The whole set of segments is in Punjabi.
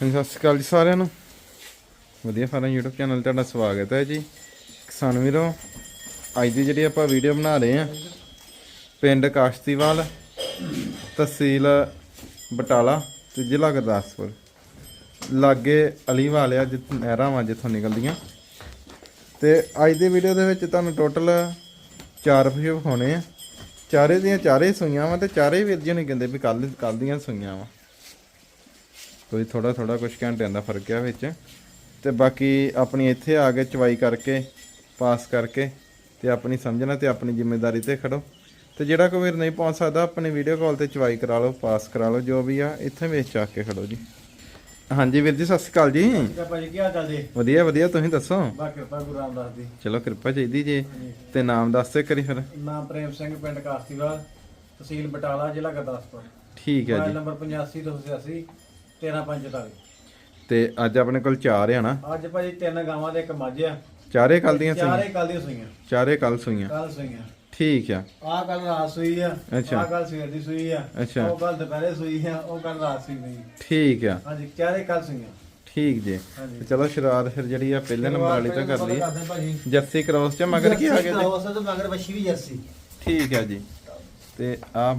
ਹਾਂਜੀ, ਸਤਿ ਸ਼੍ਰੀ ਅਕਾਲ ਜੀ ਸਾਰਿਆਂ ਨੂੰ। ਵਧੀਆ ਫਾਰਮ YouTube ਚੈਨਲ ਤੁਹਾਡਾ ਸਵਾਗਤ ਹੈ ਜੀ। ਕਿਸਾਨ ਵੀਰੋ, ਅੱਜ ਦੀ ਜਿਹੜੀ ਆਪਾਂ ਵੀਡੀਓ ਬਣਾ ਰਹੇ ਹਾਂ, ਪਿੰਡ ਕਾਸ਼ਤੀਵਾਲ, ਤਹਿਸੀਲ ਬਟਾਲਾ ਤੇ ਜ਼ਿਲ੍ਹਾ ਗੁਰਦਾਸਪੁਰ। ਲਾਗੇ ਅਲੀਵਾਲ ਆ, ਜਿੱਥੇ ਨਹਿਰਾਂ ਵਾਂ, ਜਿੱਥੋਂ ਨਿਕਲਦੀਆਂ। ਤੇ ਅੱਜ ਦੀ ਵੀਡੀਓ ਦੇ ਵਿੱਚ ਤੁਹਾਨੂੰ ਟੋਟਲ ਚਾਰ ਪਸ਼ੂ ਵਿਖਾਉਣੇ ਆ। ਚਾਰੇ ਦੀਆਂ ਚਾਰੇ ਸੂਈਆਂ ਵਾ ਤੇ ਚਾਰੇ ਵੀਰ ਜੀ ਨੇ ਕਹਿੰਦੇ ਵੀ ਕੱਲ ਕੱਲ ਦੀਆਂ ਸੂਈਆਂ ਵਾ। ਕੋਈ ਥੋੜਾ ਥੋੜਾ ਕੁਝ ਘੰਟਿਆਂ ਦਾ ਫ਼ਰਕ ਆ ਵਿੱਚ। ਤੇ ਬਾਕੀ ਆਪਣੀ ਇੱਥੇ ਆ ਕੇ ਚਵਾਈ ਕਰਕੇ ਪਾਸ ਕਰਕੇ ਤੇ ਆਪਣੀ ਸਮਝਣਾ ਤੇ ਆਪਣੀ ਜ਼ਿੰਮੇਵਾਰੀ ਤੇ ਖੜੋ। ਤੇ ਜਿਹੜਾ ਕੋਈ ਵੀਰ ਨਹੀਂ ਪਹੁੰਚ ਸਕਦਾ ਆਪਣੀ ਵੀਡੀਓ ਕਾਲ ਤੇ ਚਵਾਈ ਕਰਾ ਲਓ ਪਾਸ ਕਰਾ ਲਓ ਜੋ ਵੀ ਆ ਇੱਥੇ ਵੇਚ ਚੱਕ ਕੇ ਖੜੋ ਜੀ। ਹਾਂਜੀ ਵੀਰ ਜੀ ਸਤਿ ਸ਼੍ਰੀ ਅਕਾਲ ਜੀ। ਭਾਜੀ ਕੀ ਹਾਲ ਚਾਲ ਜੀ? ਵਧੀਆ ਵਧੀਆ ਤੁਸੀਂ ਦੱਸੋ? ਬਾ ਕਿਰਪਾ ਗੁਰੂ ਰਾਮਦਾਸ ਦੀ। ਚਲੋ ਕਿਰਪਾ ਚਾਹੀਦੀ ਜੀ। ਤੇ ਨਾਮ ਦੱਸ ਤੇ ਕਰੀ ਫਿਰ। ਨਾਮ ਪ੍ਰੇਮ ਸਿੰਘ ਪਿੰਡ ਕਾਸਤੀਵਾਲ ਤਹਿਸੀਲ ਬਟਾਲਾ ਜ਼ਿਲ੍ਹਾ ਗੁਰਦਾਸਪੁਰ। ਠੀਕ ਹੈ ਮੋਬਾਈਲ ਜੀ ਨੰਬਰ 8588 13544 ਤੇ ਅੱਜ ਆਪਣੇ ਕੋਲ ਚਾਰ ਆ ਨਾ? ਅੱਜ ਭਾਜੀ ਤਿੰਨ ਗਾਵਾਂ ਦੇ ਇੱਕ ਮੱਝ ਆ। ਚਾਰੇ ਕੱਲ ਦੀਆਂ ਚਾਰੇ ਸੂਈਆਂ ਕੱਲ ਦੀਆਂ ਸੂਈਆਂ। ਚਾਰੇ ਕੱਲ ਸੂਈਆਂ? ਕੱਲ ਸੂਈਆਂ। ਠੀਕ ਆ। ਆਹ ਕੱਲ ਰਾਤ ਸੂਈ ਆ ਅੱਛਾ। ਆਹ ਕੱਲ ਸਵੇਰ ਦੀ ਸੂਈ ਆ ਅੱਛਾ। ਉਹ ਕੱਲ ਦੁਪਹਿਰੇ ਸੂਈ ਆ ਉਹ ਕੱਲ ਰਾਤ ਸੂਈ ਨਹੀਂ ਠੀਕ ਆ। ਹਾਂਜੀ ਚਾਰੇ ਕੱਲ ਸੂਈਆਂ। ਠੀਕ ਜੀ। ਹਾਂਜੀ। ਤੇ ਚਲੋ ਸ਼ੁਰੂਆਤ ਫਿਰ ਜਿਹੜੀ ਆ ਪਹਿਲੇ ਨੰਬਰ ਵਾਲੀ ਤੋਂ ਕਰ ਲਈ ਜਰਸੀ ਕ੍ਰੋਸ ਚ ਮਗਰ ਕੀ ਆ ਗਏ ਜੀ ਉਸ ਤੋਂ ਮਗਰ ਵੱਛੀ ਵੀ ਜਰਸੀ ਠੀਕ ਹੈ ਜੀ। ਤੇ ਆ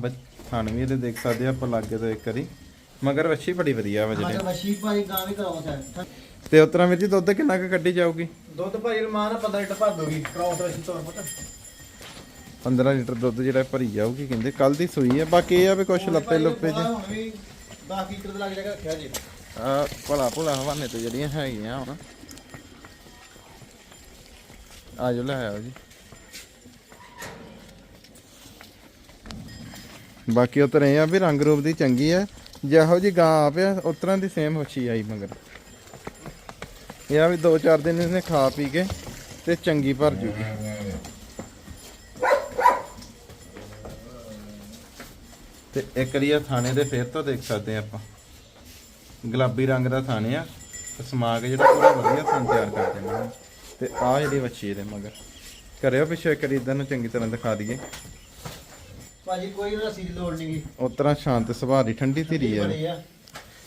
ਥਣ ਵੀ ਇਹਦੇ ਦੇਖ ਸਕਦੇ ਆ ਆਪਾਂ ਲਾਗੇ ਤੋਂ ਇੱਕ ਵਾਰੀ। ਮਗਰ ਵੱਛੀ ਬੜੀ ਵਧੀਆ ਵਾ ਜਿਹੜੀ। ਵੱਛੀ ਭਾਜੀ ਗਾਂ ਵੀ ਕਰਾਉਂ ਹੈ ਤੇ ਉਤਰਾ ਜੀ ਦੁੱਧ ਕਿੰਨਾ ਕੁ ਕੱਢੀ ਜਾਊਗੀ? ਦੁੱਧ ਭਾਜੀ ਰਮਾਨ 15 ਲੀਟਰ ਭਰ ਦੋਗੀ ਕਰਾਉਂ ਵੱਛੀ ਤੋਰ ਪੁੱਤ। 15 ਲੀਟਰ ਦੁੱਧ ਜਿਹੜਾ ਭਰੀ ਜਾਊਗੀ ਕਹਿੰਦੇ ਕੱਲ ਦੀ ਸੂਈ ਆ। ਬਾਕੀ ਇਹ ਆ ਵੀ ਕੁਛ ਲੱਪੇ ਲੁੱਪੇ ਚ ਹੁਣ ਵੀ 10 ਲੀਟਰ ਦੇ ਲੱਗ ਜਾਏਗਾ ਰੱਖਿਆ ਜੀ। ਆ ਭਲਾ ਭੁਲਾ ਹਵਾਨੇ ਤੇ ਜਿਹੜੀਆਂ ਹੈਗੀਆਂ ਹੁਣ। ਆ ਜੋ ਲੈ ਆਓ ਜੀ। ਬਾਕੀ ਉਤਰ ਆ ਵੀ ਰੰਗ ਰੂਪ ਦੀ ਚੰਗੀ ਆ। ਜਿਹੋ ਜੀ ਗਾਂ ਆ ਪਿਆ ਉਤਰਾਂ ਦੀ ਸੇਮ ਵੱਛੀ ਆਈ ਮਗਰ। ਇਹ ਆ ਵੀ 2-4 ਦਿਨ ਇਹਨੇ ਖਾ ਪੀ ਕੇ ਤੇ ਚੰਗੀ ਭਰ ਜੂਗੀ। ਤੇ ਇੱਕ ਵਾਰੀ ਆ ਥਾਣੇ ਦੇ ਫੇਰ ਤੋਂ ਦੇਖ ਸਕਦੇ ਆ ਆਪਾਂ। ਗੁਲਾਬੀ ਰੰਗ ਦਾ ਥਾਣੇ ਆ, ਤੇ ਸਮਾ ਜਿਹੜਾ ਪੂਰਾ ਵਧੀਆ ਥਾਂ ਤਿਆਰ ਕਰ ਦੇਣਾ। ਤੇ ਆ ਜਿਹੜੀ ਵੱਛੀ ਇਹਦੇ ਮਗਰ। ਕਰਿਓ ਪਿੱਛੇ ਇੱਕ ਵਾਰੀ ਇਧਰ ਨੂੰ ਚੰਗੀ ਤਰ੍ਹਾਂ ਦਿਖਾ ਦਈਏ। ਭਾਜੀ ਕੋਈ ਨਾ ਸੀ ਲੋੜ ਨਹੀਂ ਗੀ। ਉਸ ਤਰ੍ਹਾਂ ਸ਼ਾਂਤ ਸੁਭਾਅ ਦੀ ਠੰਡੀ ਧੀਰੀ ਆ। ਬੜੀ ਆ।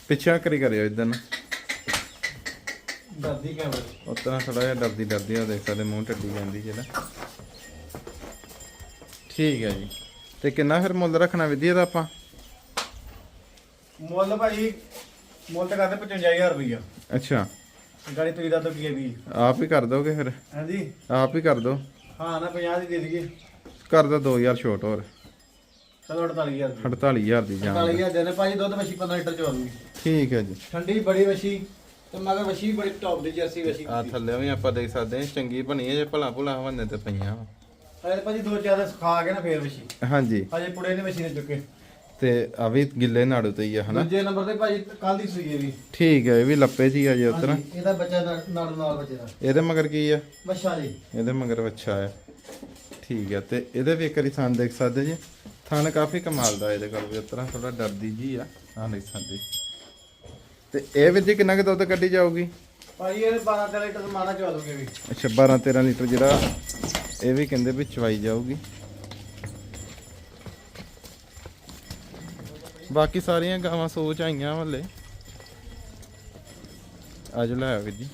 ਪਿੱਛੇ ਕਰੀ ਕਰਿਓ ਨੂੰ। ਦਰਦੀ ਕੈਮਰੇ ਉਸ ਤਰ੍ਹਾਂ ਥੋੜਾ ਜਿਹਾ ਡਰਦੀ ਡਰਦੀ ਆ ਦੇਖ ਸਕਦੇ ਮੂੰਹ ਟੱਡੀ ਜਾਂਦੀ ਜਿਹੜਾ ਠੀਕ ਹੈ ਜੀ। ਤੇ ਕਿੰਨਾ ਫਿਰ ਮੁੱਲ ਰੱਖਣਾ ਵਿਧੀ ਦਾ ਆਪਾਂ? ਮੁੱਲ ਭਾਜੀ ਮੁੱਲ ਤਾਂ ਕਰਦੇ 55000 ਰੁਪਈਆ। ਅੱਛਾ। ਗਾੜੀ ਤੁਸੀਂ ਦਾ ਤਾਂ ਕੀ ਹੈ ਵੀ ਆਪ ਹੀ ਕਰ ਦੋਗੇ ਫਿਰ? ਹਾਂਜੀ। ਆਪ ਹੀ ਕਰ ਦੋ। ਹਾਂ ਨਾ 50 ਦੀ ਦੇ ਦਈਏ। ਕਰ ਦੋ 2000 ਛੋਟ ਹੋਰ। ਚਲੋ 48000 ਦੀ। 48000 ਦੀ ਜਾਨ। 48000 ਦੇ ਨੇ ਭਾਜੀ ਦੁੱਧ ਵਛੀ 15 ਲੀਟਰ ਚ ਆਉਂਦੀ ਠੀਕ ਹੈ ਜੀ। ਠੰਡੀ ਬੜੀ ਵਛੀ ਤੇ ਮਗਰ ਵਛੀ ਬੜੀ ਟੌਪ ਦੀ ਜਰਸੀ ਵਛੀ ਆ ਥੱਲੇ ਵੀ ਆਪਾਂ ਦੇਖ ਸਕਦੇ ਹਾਂ ਚੰਗੀ ਬਣੀ ਹੈ ਜੇ ਭਲਾ ਭੁਲਾ ਹਵਾਨੇ ਤੇ ਪਈਆਂ। ਅਰੇ ਭਾਜੀ ਦੋ ਚਾਰ ਦਿਨ ਸੁਖਾ ਕੇ ਨਾ ਫੇਰ ਵਛੀ। ਹਾਂਜੀ। ਅਜੇ ਪੁੜੇ ਨੇ ਵਛੀ ਨੇ ਚੁੱਕੇ। ਤੇ ਆ ਵੀ ਗਿੱਲੇ ਨਾੜੂ ਤੇ ਹੀ ਆ ਹਨਾ? ਦੂਜੇ ਨੰਬਰ ਤੇ ਭਾਜੀ ਕੱਲ ਦੀ ਸੂਈ ਹੈ ਵੀ। ਠੀਕ ਹੈ ਇਹ ਵੀ ਲੱਪੇ ਜੀ ਆ ਜੇ ਉਤਰਾ ਹਾਂਜੀ, ਇਹਦਾ ਬੱਚਾ ਨਾਲ ਨਾਲ ਬੱਚੇ ਦਾ। ਇਹਦੇ ਮਗਰ ਕੀ ਆ? ਬੱਚਾ ਜੀ। ਇਹਦੇ ਮਗਰ ਵੱਛਾ ਹੈ ਠੀਕ ਹੈ ਤੇ ਇਹਦੇ ਵੀ ਇੱਕ ਵਾਰੀ ਦੇਖ ਸਕਦੇ ਜੀ। ਥਣ ਕਾਫੀ ਕਮਾਲ ਦਾ ਇਹਦੇ ਕੋਲ ਵੀ ਉਤਰਾ ਥੋੜਾ ਡਰਦੀ ਜੀ ਆ। ਆ ਦੇਖ ਸਕਦੇ ਤੇ ਇਹ ਵੀ ਜੀ ਕਿੰਨਾ ਕੁ ਦੁੱਧ ਕੱਢੀ ਜਾਊਗੀ? ਭਾਜੀ ਇਹ 12 13 ਲੀਟਰ ਮਾਨਾ ਚਵਾ ਦੋਗੇ ਵੀ। ਅੱਛਾ 12 13 ਲੀਟਰ ਜਿਹੜਾ ਇਹ ਵੀ ਕਹਿੰਦੇ ਵੀ ਚਵਾਈ ਜਾਊਗੀ। ਬਾਕੀ ਸਾਰੀਆਂ ਗਾਵਾਂ ਸੋਚ ਆਈਆਂ ਹਲੇ ਅੱਜ ਲੈ ਵੀਰ ਜੀ।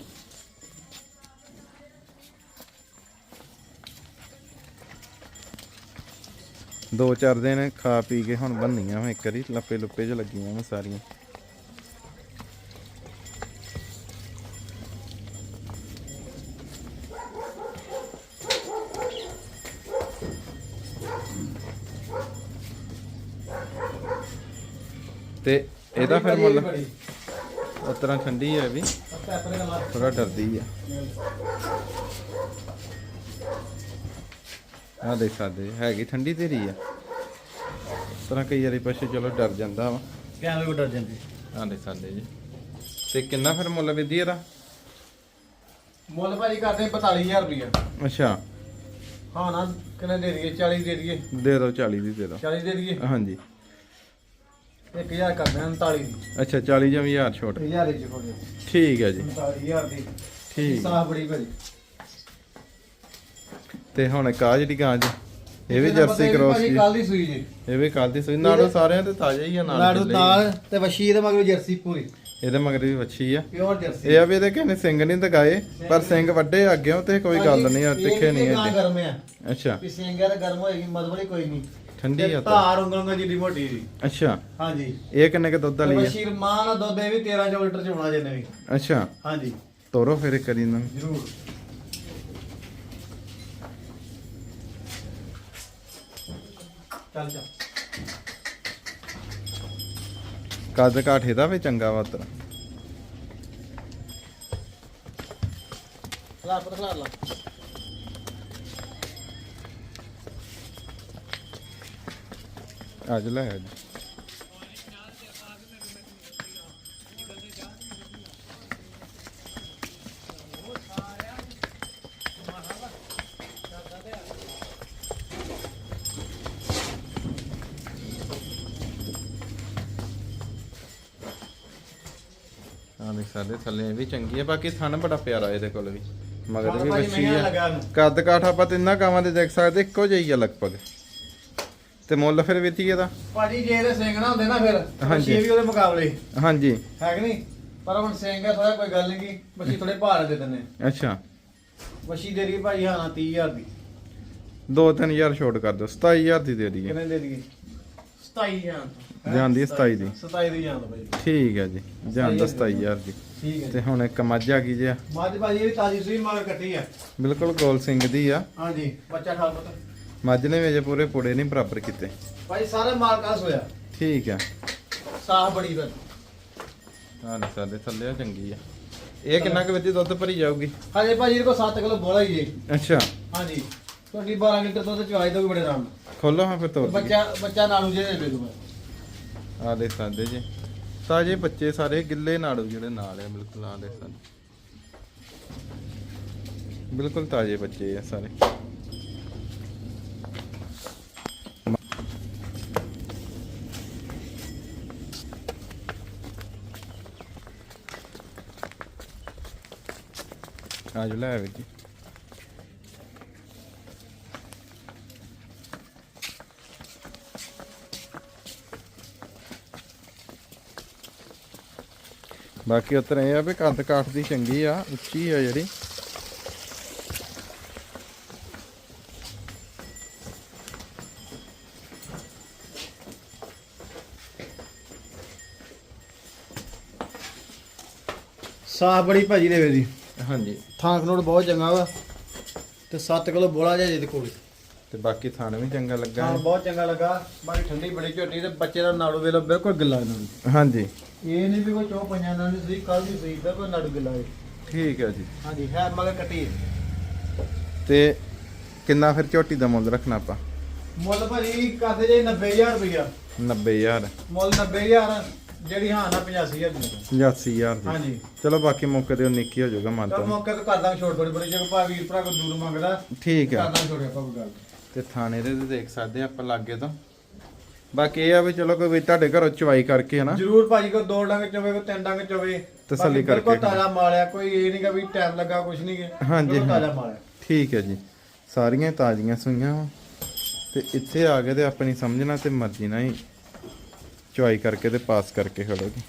ਦੋ ਚਾਰ ਦਿਨ ਖਾ ਪੀ ਕੇ ਹੁਣ ਬੰਨੀਆਂ ਵਾ ਇੱਕ ਵਾਰੀ, ਲੱਪੇ ਲੁੱਪੇ ਚ ਲੱਗੀਆਂ ਵਾ ਸਾਰੀਆਂ। ਤੇ ਇਹਦਾ ਫਿਰ ਮੁੱਲ ਉਸ ਤਰ੍ਹਾਂ ਠੰਡੀ ਹੈ ਵੀ। ਪੈਪਰ ਥੋੜਾ ਡਰਦੀ ਆ। ਆ ਦੇਖ ਸਕਦੇ ਜੀ, ਹੈਗੀ ਠੰਡੀ ਤੇਰੀ ਆ। ਇਸ ਤਰ੍ਹਾਂ ਕਈ ਵਾਰੀ ਪਸ਼ੂ ਚਲੋ ਡਰ ਜਾਂਦਾ ਵਾ। ਕੈਮਰੇ ਕੋ ਡਰ ਜਾਂਦੇ। ਆ ਦੇਖ ਸਕਦੇ ਜੀ। ਤੇ ਕਿੰਨਾ ਫਿਰ ਮੁੱਲ ਵਿਧੀ ਇਹਦਾ? ਮੁੱਲ ਭਾਜੀ ਕਰਦੇ 45000 ਰੁਪਇਆ ਅੱਛਾ। ਹਾਂ ਨਾ ਕਿੰਨੇ ਦੇ ਦਈਏ? 40 ਦੇ ਦਈਏ। ਦੇ ਦਿਓ 40 ਦੀ ਦੇ। ਦਿਓ 40 ਦੇ ਦਈਏ। ਹਾਂਜੀ। 1000 ਕਰਦੇ ਹਾਂ 39 ਦੀ ਅੱਛਾ 40 ਜਾਂ 1000 ਛੋਟ। 1000 ਚ ਹੋ ਗਿਆ। ਠੀਕ ਹੈ ਜੀ। 49000 ਦੀ। ਠੀਕ। ਸਾਹ ਬੜੀ ਭਾਜੀ। ਤੇ ਹੁਣ ਇੱਕ ਆ ਜਿਹੜੀ ਗਾਂ ਜੀ ਇਹ ਵੀ ਜਰਸੀ ਕ੍ਰੋਸ। ਦੀ ਕੱਲ ਦੀ ਸੂਈ ਜੀ। ਇਹ ਵੀ ਕੱਲ ਦੀ ਸੂਈ ਨਾਲੋਂ ਸਾਰਿਆਂ ਤੇ ਤਾਜ਼ਾ ਹੀ ਆ ਨਾਲ ਹੀ। ਨਾਲ ਤੇ ਵਸ਼ੀ ਦੇ ਮਗਰ ਜਰਸੀ ਪੂਰੀ। ਇਹਦੇ ਮਗਰ ਵੀ ਵੱਛੀ ਆ। Pure jersey. ਇਹ ਆ ਵੀ ਇਹਦੇ ਕਿਸੇ ਸਿੰਘ ਨਹੀਂ ਦਗਾਏ ਪਰ ਸਿੰਘ ਵੱਡੇ ਅੱਗੇ ਤੇ ਕੋਈ ਗੱਲ ਨਹੀਂ ਆ ਤਿੱਖੇ ਨਹੀਂ ਆ। ਇਹਦੇ ਗਰਮ ਆ। ਅੱਛਾ। ਵੀ ਸਿੰਗਰ ਤਾਂ ਗਰਮ ਹੋਏਗੀ ਮਤਲਬ ਕੋਈ ਨਹੀਂ। ਠੰਡੀ ਆ ਤਾਂ। ਧਾਰ ਉਂਗਲਾਂ ਜਿੱਡੀ ਮੋਟੀ ਜੀ। ਅੱਛਾ। ਹਾਂਜੀ। ਇਹ ਕਿੰਨੇ ਕ ਦੁੱਧ ਵਾਲੀ ਆ? ਬਸ਼ੀਰ ਮਾਂ ਦਾ ਦੁੱਧ ਇਹ ਵੀ 13 ਚੌ ਲੀਟਰ ਚ ਹੋਣਾ ਜਿੰਨੇ ਵੀ। ਅੱਛਾ। ਹਾਂਜੀ। ਤੋਰੋ ਫਿਰ ਇਹਨਾਂ ਨੂੰ। ਜ਼ਰੂਰ। ਚੱਲ ਚੱਲ। ਕੱਦ ਕਾਠ ਇਹਦਾ ਵੀ ਚੰਗਾ ਵਾ ਤਰ ਪਰ ਖਲਾਰ ਲਾ। ਅੱਜ ਲੈ ਅੱਜ ਹਾਂ ਸਾਡੇ ਥੱਲੇ ਵੀ ਚੰਗੀ ਹੈ ਬਾਕੀ ਥਣ ਬੜਾ ਪਿਆਰਾ ਇਹਦੇ ਕੋਲ ਵੀ। ਮਗਰ ਵੀ ਵੱਛੀ ਆ। ਨੂੰ ਕੱਦ ਕਾਠ ਆਪਾਂ ਤਿੰਨਾਂ ਕਾਵਾਂ ਦੇ ਦੇਖ ਸਕਦੇ ਇੱਕੋ ਜਿਹੀ ਆ ਲਗਭਗ। ਤੇ ਮੁੱਲ ਫਿਰ ਵਿੱਤੀ ਇਹਦਾ। ਭਾਜੀ ਜੇ ਇਹਦੇ ਸਿੰਘ ਨਾ ਹੁੰਦੇ ਨਾ ਫਿਰ ਹਾਂਜੀ। ਵੀ ਉਹਦੇ ਮੁਕਾਬਲੇ। ਹਾਂਜੀ। ਹੈ ਕਿ ਨਹੀਂ? ਪਰ ਹੁਣ ਸਿੰਘ ਹੈ ਥੋੜਾ ਕੋਈ ਗੱਲ ਨਹੀਂ ਕੀ ਮੱਛੀ ਥੋੜੇ ਭਾਰ ਦੇ ਦਿੰਨੇ ਅੱਛਾ। ਮੱਛੀ ਦੇ ਰਹੀ ਭਾਜੀ ਹਾਂ 30000 ਦੀ। 2-3000 ਛੋਟ ਕਰ ਦਿਓ 27000 ਦੀ ਦੇ ਦਈਏ। ਕਿੰਨੇ ਦੇ ਦਈਏ? 27000 ਜਾਂਦੀ ਹੈ 27 ਦੀ। 27 ਦੀ ਜਾਂਦਾ ਭਾਜੀ। ਠੀਕ ਹੈ ਜੀ ਜਾਂਦਾ 27000 ਦੀ। ਠੀਕ ਹੈ ਤੇ ਹੁਣ ਇੱਕ ਮੱਝ ਆ ਗਈ ਜੇ ਮੱਝ ਭਾਜੀ ਇਹ ਵੀ ਤਾਜੀ ਸੂਈ ਮਗਰ ਕੱਟੀ ਆ। ਬਿਲਕੁਲ ਗੋਲ ਸਿੰਘ ਦੀ ਆ। ਹਾਂਜੀ ਬੱਚਾ ਠਾਲ ਪਤਾ। ਮੱਝ ਨੇ ਵੀ ਅਜੇ ਪੂਰੇ ਪੁੜੇ ਨਹੀਂ ਬਰਾਬਰ ਕੀਤੇ। ਭਾਈ ਸਾਰੇ ਮਾਲਕਾਂ ਹੋਇਆ। ਠੀਕ ਆ। ਸਾਹ ਬੜੀ ਫਿਰ ਹਾਂ ਸਾਡੇ ਥੱਲੇ ਆ ਚੰਗੀ ਆ। ਇਹ ਕਿੰਨਾ ਕੁ ਵਿੱਚ ਦੁੱਧ ਭਰੀ ਜਾਊਗੀ? ਹਜੇ ਭਾਜੀ ਇਹਦੇ ਕੋਲ 7 ਕਿਲੋ ਬੋਲਾ ਹੀ ਜੀ ਅੱਛਾ। ਹਾਂਜੀ। ਤੁਹਾਡੀ 12 ਲੀਟਰ ਦੁੱਧ ਚਵਾਈ ਦੋ ਵੀ ਬੜੇ ਆਰਾਮ ਨਾਲ। ਖੋਲੋ ਹਾਂ ਫਿਰ ਤੋਰ। ਬੱਚਾ ਬੱਚਾ ਨਾਲੂ ਜੇ ਦੇ ਦੂਗਾ ਆ ਦੇ ਸਾਡੇ ਜੀ। ਤਾਜੇ ਬੱਚੇ ਸਾਰੇ ਗਿੱਲੇ ਨਾੜੂ ਜਿਹੜੇ ਨਾਲ ਆ, ਬਿਲਕੁਲ ਆ ਦੇ ਸਾਡੇ ਬਿਲਕੁਲ ਤਾਜੇ ਬੱਚੇ ਆ ਸਾਰੇ। ਆਜੋ ਲੈ ਆਵੇ ਜੀ। ਬਾਕੀ ਉਤਰ ਇਹ ਆ ਵੀ ਕੱਦ ਕਾਠ ਦੀ ਚੰਗੀ ਆ ਉੱਚੀ ਆ ਜਿਹੜੀ। ਸਾਹ ਬੜੀ ਭਾਜੀ ਦੇ ਵੇ ਦੀ ਹਾਂਜੀ। ਥਾਂ ਖਨੋੜ ਬਹੁਤ ਚੰਗਾ ਵਾ ਤੇ 7 ਕਿਲੋ ਬੋਲਾ ਜਿਹਾ ਜਿਹਦੇ ਕੋਲ। ਤੇ ਬਾਕੀ ਥਣ ਵੀ ਚੰਗਾ ਲੱਗਾ। ਹਾਂ। ਬਹੁਤ ਚੰਗਾ ਲੱਗਾ ਬਾਕੀ ਠੰਡੀ ਬੜੀ ਝੋਟੀ ਤੇ ਬੱਚੇ ਦਾ ਨਾੜੂ ਵੇਲੋ ਬਿਲਕੁਲ ਗਿੱਲਾ ਇਹਨਾਂ ਹਾਂਜੀ। ਇਹ ਨਹੀਂ ਵੀ ਕੋਈ ਚੋ ਪੰਜਾਂ ਨਾਲ ਨਹੀਂ ਸਹੀ ਕੱਲ ਦੀ ਸਹੀ ਬਿਲਕੁਲ ਨਾੜੂ ਗਿੱਲਾ ਹੈ ਠੀਕ ਹੈ ਜੀ। ਹਾਂਜੀ ਹੈ ਮਗਰ ਕੱਟੀ ਹੈ। ਤੇ ਕਿੰਨਾ ਫਿਰ ਝੋਟੀ ਦਾ ਮੁੱਲ ਰੱਖਣਾ ਆਪਾਂ? ਮੁੱਲ ਭਾਜੀ ਕਰਦੇ ਜੇ 90000 ਰੁਪਇਆ 90000 ਮੁੱਲ 90000 ਜਿਹੜੀ ਹਾਂ ਨਾ 85000 ਦੀ 85000 ਦੀ। ਹਾਂਜੀ। ਚਲੋ ਬਾਕੀ ਮੌਕੇ ਤੇ ਉਹ ਨਿੱਕੀ ਹੋ ਜਾਊਗਾ ਤਾਂ ਮੰਨਤਾ ਮੌਕੇ ਤੇ ਕਰਦਾ ਛੋਟ ਬੜੀ ਬੜੀ ਜੇ ਭਾ ਵੀਰ ਭਰਾ ਕੋ ਦੂਰ ਮੰਗਦਾ ਠੀਕ ਹੈ ਕਰਦਾ ਛੋੜਿਆ ਆਪਾਂ ਕੋਈ ਗੱਲ। ਤੇ ਥਾਣੇ ਦੇ ਤੇ ਦੇਖ ਸਕਦੇ ਆ ਆਪਾਂ ਲਾਗੇ ਤੋਂ। ਬਾਕੀ ਇਹ ਆ ਵੀ ਚਲੋ ਕੋਈ ਵੀ ਤੁਹਾਡੇ ਘਰੋਂ ਚਵਾਈ ਕਰਕੇ ਹਨਾ। ਜਰੂਰ ਭਾਜੀ ਕੋ ਦੋ ਡੰਗ ਚੋਵੇ ਕੋ ਤਿੰਨ ਡੰਗ ਚੋਵੇ। ਤਸੱਲੀ ਕਰਕੇ ਤਾਜ਼ਾ ਮਾਲਿਆ ਕੋਈ ਇਹ ਨਹੀਂਗਾ ਵੀ ਟਾਈਮ ਲੱਗਾ ਕੁਛ ਨਹੀਂ ਹਾਂਜੀ। ਤਾਜ਼ਾ ਮਾਲਿਆ ਠੀਕ ਹੈ ਜੀ। ਸਾਰੀਆਂ ਤਾਜ਼ੀਆਂ ਸੂਈਆਂ ਤੇ ਇੱਥੇ ਆ ਕੇ ਤੇ ਆਪਣੀ ਸਮਝਣਾ ਤੇ ਮਰਜ਼ੀ ਨਾਲ ਹੀ ਚੁਆਈ ਕਰਕੇ ਤੇ ਪਾਸ ਕਰਕੇ ਖੜੋਗੇ